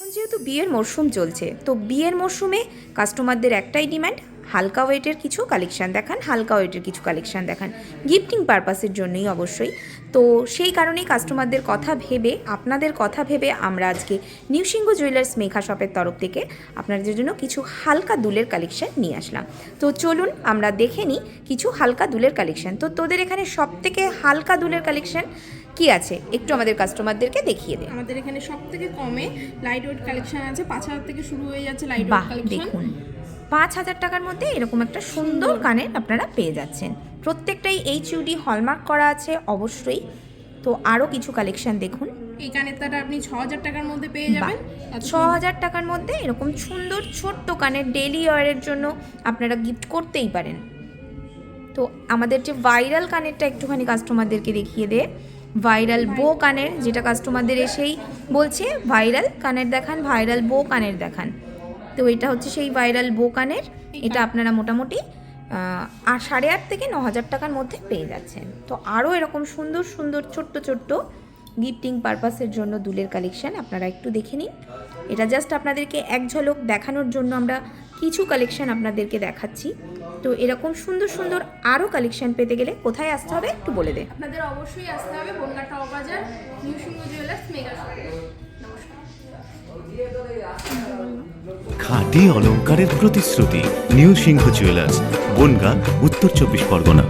এখন যেহেতু বিয়ের মরশুম চলছে, তো বিয়ের মরশুমে কাস্টমারদের একটাই ডিম্যান্ড হালকা ওয়েটের কিছু কালেকশান দেখান, হালকা ওয়েটের কিছু কালেকশান দেখান। গিফটিং পারপাসের জন্যই অবশ্যই। তো সেই কারণেই কাস্টমারদের কথা ভেবে, আপনাদের কথা ভেবে আমরা আজকে নিউ সিংহ জুয়েলার্স মেঘা শপের তরফ থেকে আপনাদের জন্য কিছু হালকা দুলের কালেকশান নিয়ে আসলাম। তো চলুন আমরা দেখে নিই কিছু হালকা দুলের কালেকশান তো তোদের এখানে সব থেকে হালকা দুলের কালেকশান কি আছে? একটু আমাদের কাস্টমারদেরকে দেখিয়ে দে। আমাদের এখানে সব থেকে কমে লাইট ওয়েট কালেকশন আছে। পাঁচ হাজার থেকে শুরু হয়ে যাচ্ছে লাইট ওয়েট কালেকশন দেখুন। পাঁচ হাজার টাকার মধ্যে এরকম একটা সুন্দর কানের আপনারা পেয়ে যাচ্ছেন। প্রত্যেকটাই এইচ ইউডি হলমার্ক করা আছে অবশ্যই। তো আরও কিছু কালেকশন দেখুন। এই কানেরটাটা আপনি ছ হাজার টাকার মধ্যে পেয়ে যাবেন। ছ হাজার টাকার মধ্যে এরকম সুন্দর ছোট্ট কানের ডেলি ওয়ারের জন্য আপনারা গিফট করতেই পারেন। তো আমাদের যে ভাইরাল কানেরটা একটুখানি কাস্টমারদেরকে দেখিয়ে দে। ভাইরাল বো কানের, যেটা কাস্টমারদের এসেই বলছে, ভাইরাল কানের দেখান, ভাইরাল বো কানের দেখান। তো এটা হচ্ছে সেই ভাইরাল বো কানের, এটা আপনারা মোটামুটি আর সাড়ে আট থেকে ন হাজার টাকার মধ্যে পেয়ে যাচ্ছেন। তো আরও এরকম সুন্দর সুন্দর, ছোট্ট ছোট্ট গিফটিং পারপাসের জন্য দুলের কালেকশান আপনারা একটু দেখে নিন। এটা জাস্ট আপনাদেরকে এক ঝলক দেখানোর জন্য আমরা কিছু কালেকশন আপনাদেরকে দেখাচ্ছি। তো এরকম সুন্দর সুন্দর আরও কালেকশন পেতে গেলে কোথায় আসতে হবে একটু বলে দে। আপনাদের অবশ্যই আসতে হবে বনগা টপ বাজার নিউ সিংহ জুয়েলার্স মেগা খাঁটি অলংকারের প্রতিশ্রুতি নিউ সিংহ জুয়েলার্স বনগা উত্তর চব্বিশ পরগনা।